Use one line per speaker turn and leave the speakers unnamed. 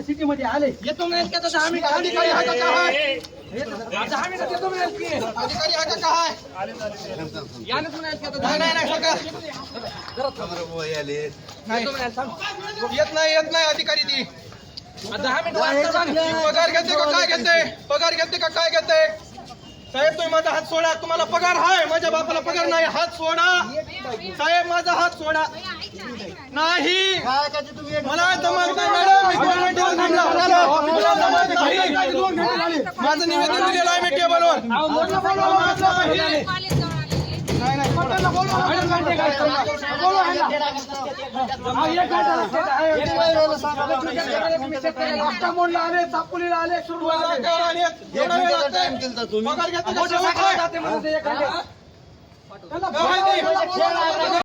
सिटीमध्ये. आले. येतो का
अधिकारी का काय
दहा मिनिटं येतो म्हणाल की.
अधिकारी आहे का काय
यानंच म्हणाल की आता दहा
नाही
येतो
नाही येत नाही अधिकारी ती.
दहा मिनिटं.
पगार घेते का काय घेते? पगार घेते का काय घेते? साहेब तुम्ही माझा हात सोडा. तुम्हाला पगार आहे माझ्या बापाला पगार नाही. हात सोडा. साहेब माझा हात सोडा. नाही. मला दमाल नाही मॅडम. माझं निवेदन दिलेलं आहे मी टेबलवर. नाही.
मोडला आले चापोलीला आले सुरुवात आले.
पगार आणि